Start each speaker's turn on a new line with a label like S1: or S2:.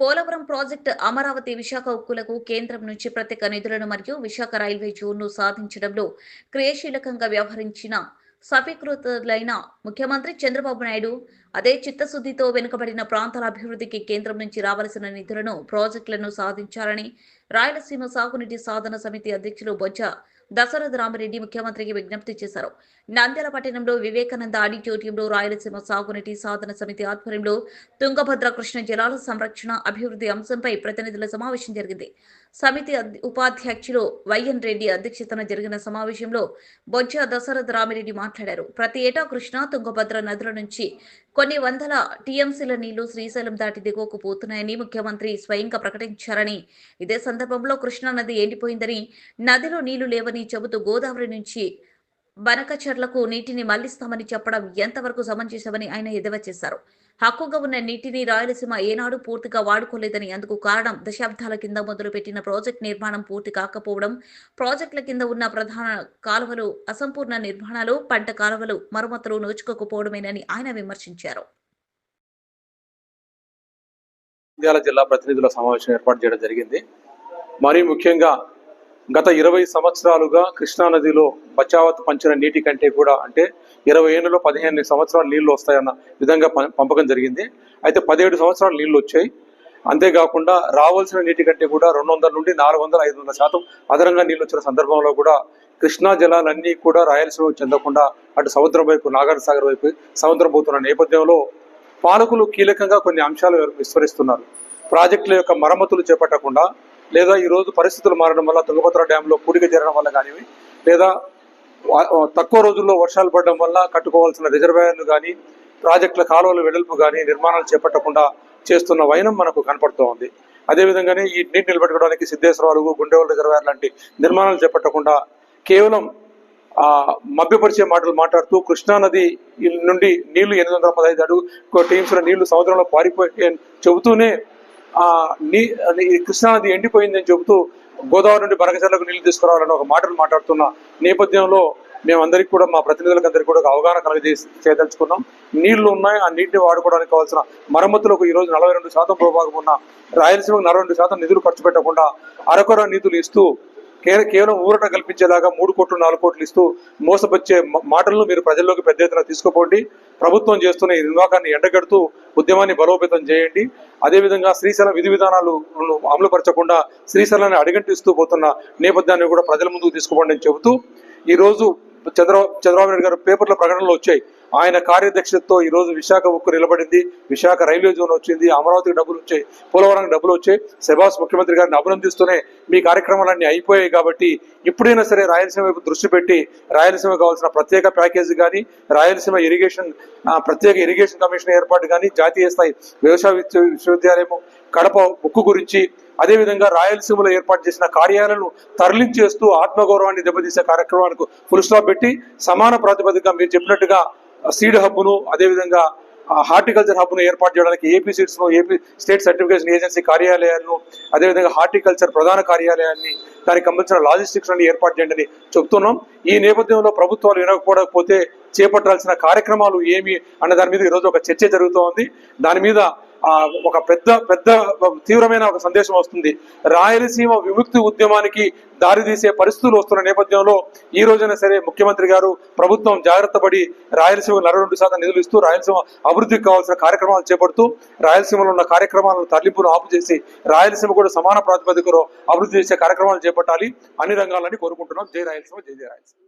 S1: Polavaram project Amaravati Visakha ఉక్కులకు కేంద్రం నుంచి ప్రత్యేక నిధులను మరియు విశాఖ రైల్వే జోన్ను సాధించడంలో క్రియాశీలకంగా వ్యవహరించిన సఫీకృతులైన ముఖ్యమంత్రి చంద్రబాబు నాయుడు అదే చిత్తశుద్ధితో వెనుకబడిన ప్రాంతాల అభివృద్ధికి కేంద్రం నుంచి రావాల్సిన నిధులను ప్రాజెక్టులను సాధించాలని రాయలసీమ సాగునీటి సాధన సమితి అధ్యక్షులు బొజ్జ దశరథ రామరెడ్డి ముఖ్యమంత్రికి విజ్ఞప్తి చేశారు. నంద్యాల పట్టణంలో వివేకానంద ఆడిటోరియంలో రాయలసీమ సాగునీటి సాధన సమితి ఆధ్వర్యంలో తుంగభద్ర కృష్ణ జలాల సంరక్షణ అభివృద్ధి అంశంపై ప్రతినిధుల సమావేశం జరిగింది. సమితి ఉపాధ్యక్షులు వైఎన్ రెడ్డి అధ్యక్షతన జరిగిన సమావేశంలో బొజ్జ దశరథ రామిరెడ్డి మాట్లాడారు. ప్రతి ఏటా కృష్ణ తుంగభద్ర నదుల నుంచి కొన్ని వందల టీఎంసీల నీళ్ళు శ్రీశైలం దాటి దిగువకు పోతున్నాయని ముఖ్యమంత్రి స్వయంగా ప్రకటించారని ఇదే సందర్భంలో కృష్ణా నది ఎండిపోయిందని నదిలో నీళ్ళు లేవని చెబుతూ గోదావరి నుంచి బనకచర్లకు నీటిని మళ్ళిస్తామని చెప్పడం ఎంతవరకు సమంజసమని ఆయన ఎద్దేవా చేశారు. హక్కుగా ఉన్న నీటిని రాయలసీమ ఏనాడు పూర్తిగా వాడుకోలేదని అందుకు కారణం దశాబ్దాల కింద మొదలుపెట్టిన ప్రాజెక్ట్ నిర్మాణం పూర్తి కాకపోవడం ప్రాజెక్టుల కింద ఉన్న ప్రధాన కాలువలు అసంపూర్ణ నిర్మాణాలు పంట కాలువలు మరమ్మతులు నోచుకోకపోవడమేనని ఆయన విమర్శించారు.
S2: జిల్లా ప్రతినిధుల సమావేశం ఏర్పాటు చేయడం జరిగింది. మరీ ముఖ్యంగా గత ఇరవై సంవత్సరాలుగా కృష్ణానదిలో బచావత్ పంచిన నీటి కంటే కూడా అంటే ఇరవై ఏళ్ళలో పదిహేను సంవత్సరాలు నీళ్ళు వస్తాయన్న విధంగా పం- పంపకం జరిగింది. అయితే పదిహేడు సంవత్సరాలు నీళ్ళు వచ్చాయి. అంతేకాకుండా రావాల్సిన నీటి కంటే కూడా రెండు వందల నుండి నాలుగు వందల ఐదు వందల శాతం అదనంగా నీళ్ళు వచ్చిన సందర్భంలో కూడా కృష్ణా జలాలన్నీ కూడా రాయలసీమకు చెందకుండా అటు సముద్రం వైపు నాగార్జున సాగర్ వైపు సముద్రం పోతున్న నేపథ్యంలో పాలకులు కీలకంగా కొన్ని అంశాలు విస్మరిస్తున్నారు ప్రాజెక్టుల యొక్క మరమ్మతులు చేపట్టకుండా లేదా ఈ రోజు పరిస్థితులు మారడం వల్ల తుంగభద్ర డ్యాంలో పూడిక జరగడం వల్ల కానివి లేదా తక్కువ రోజుల్లో వర్షాలు పడడం వల్ల కట్టుకోవాల్సిన రిజర్వాయర్లు కానీ ప్రాజెక్టుల కాలువల వెడల్పు కానీ నిర్మాణాలు చేపట్టకుండా చేస్తున్న వైనం మనకు కనపడుతూ ఉంది. అదేవిధంగానే ఈ నీటి నిలబెట్టుకోవడానికి సిద్ధేశ్వరాలు గుండెవల రిజర్వాయర్ లాంటి నిర్మాణాలు చేపట్టకుండా కేవలం ఆ మభ్యపరిచే మాటలు మాట్లాడుతూ కృష్ణానది నుండి నీళ్ళు ఎనిమిది వందల పదహైదు అడుగు టీమ్స్లో నీళ్ళు సముద్రంలో పారిపోయి చెబుతూనే నీ అది ఈ కృష్ణానది ఎండిపోయిందని చెబుతూ గోదావరి నుండి బరగజలకు నీళ్ళు తీసుకురావాలని ఒక మాటలు మాట్లాడుతున్న నేపథ్యంలో మేమందరికీ కూడా మా ప్రతినిధులకు అందరికీ కూడా ఒక అవగాహన కలిగజేసి చేయదలుచుకున్నాం నీళ్ళు ఉన్నాయి ఆ నీటిని వాడుకోవడానికి కావాల్సిన మరమ్మతులకు ఈరోజు నలభై రెండు శాతం భూభాగం ఉన్న రాయలసీమకు నలభై రెండు శాతం నిధులు ఖర్చు పెట్టకుండా అరకొర నిధులు ఇస్తూ కేవలం ఊరట కల్పించేలాగా మూడు కోట్లు నాలుగు కోట్లు ఇస్తూ మోసపొచ్చే మాటలను మీరు ప్రజల్లోకి పెద్ద ఎత్తున తీసుకుపోండి. ప్రభుత్వం చేస్తున్న ఈ నిర్వాహాన్ని ఎండగడుతూ ఉద్యమాన్ని బలోపేతం చేయండి. అదేవిధంగా శ్రీశైలం విధి విధానాలు అమలుపరచకుండా శ్రీశైలాన్ని అడిగంటిస్తూ పోతున్న నేపథ్యాన్ని కూడా ప్రజల ముందుకు తీసుకుపోండి అని చెబుతూ ఈ రోజు చంద్ర చంద్రబాబు నాయుడు గారు పేపర్ల ప్రకటనలు వచ్చాయి. ఆయన కార్యదక్షతతో ఈ రోజు విశాఖ ఉక్కు నిలబడింది. విశాఖ రైల్వే జోన్ వచ్చింది. అమరావతికి డబ్బులు వచ్చాయి. పోలవరానికి డబ్బులు వచ్చాయి. శబాస్ ముఖ్యమంత్రి గారిని అభినందిస్తూనే మీ కార్యక్రమాలన్నీ అయిపోయాయి కాబట్టి ఇప్పుడైనా సరే రాయలసీమ వైపు దృష్టి పెట్టి రాయలసీమ కావాల్సిన ప్రత్యేక ప్యాకేజీ కానీ రాయలసీమ ఇరిగేషన్ ప్రత్యేక ఇరిగేషన్ కమిషన్ ఏర్పాటు కానీ జాతీయ స్థాయి వ్యవసాయ విశ్వవిద్యాలయము కడప ఉక్కు గురించి అదేవిధంగా రాయలసీమలో ఏర్పాటు చేసిన కార్యాలను తరలించేస్తూ ఆత్మగౌరవాన్ని దెబ్బతీసే కార్యక్రమానికి ఫుల్ స్టాప్ పెట్టి సమాన ప్రాతిపదికగా మీరు చెప్పినట్టుగా సీడ్ హబ్ను అదేవిధంగా హార్టికల్చర్ హబ్ను ఏర్పాటు చేయడానికి ఏపీ సీడ్స్ను ఏపీ స్టేట్ సర్టిఫికేషన్ ఏజెన్సీ కార్యాలయాలను అదేవిధంగా హార్టికల్చర్ ప్రధాన కార్యాలయాన్ని దానికి సంబంధించిన లాజిస్టిక్స్ని ఏర్పాటు చేయండి చెప్తున్నాం. ఈ నేపథ్యంలో ప్రభుత్వాలు వినకపోకపోతే చేపట్టాల్సిన కార్యక్రమాలు ఏమి అన్న దాని మీద ఈరోజు ఒక చర్చ జరుగుతోంది. దాని మీద ఒక పెద్ద పెద్ద తీవ్రమైన ఒక సందేశం వస్తుంది. రాయలసీమ విముక్తి ఉద్యమానికి దారితీసే పరిస్థితులు వస్తున్న నేపథ్యంలో ఈ రోజైనా సరే ముఖ్యమంత్రి గారు ప్రభుత్వం జాగ్రత్త పడి రాయలసీమ నలభై రెండు శాతం నిధులు ఇస్తూ రాయలసీమ అభివృద్ధికి కావాల్సిన కార్యక్రమాలు చేపడుతూ రాయలసీమలో ఉన్న కార్యక్రమాలను తరలింపును ఆపు చేసి రాయలసీమ కూడా సమాన ప్రాతిపదికలో అభివృద్ధి చేసే కార్యక్రమాలు చేపట్టాలి అన్ని రంగాలని కోరుకుంటున్నాం. జై రాయలసీమ జై జయ రాయలసీమ.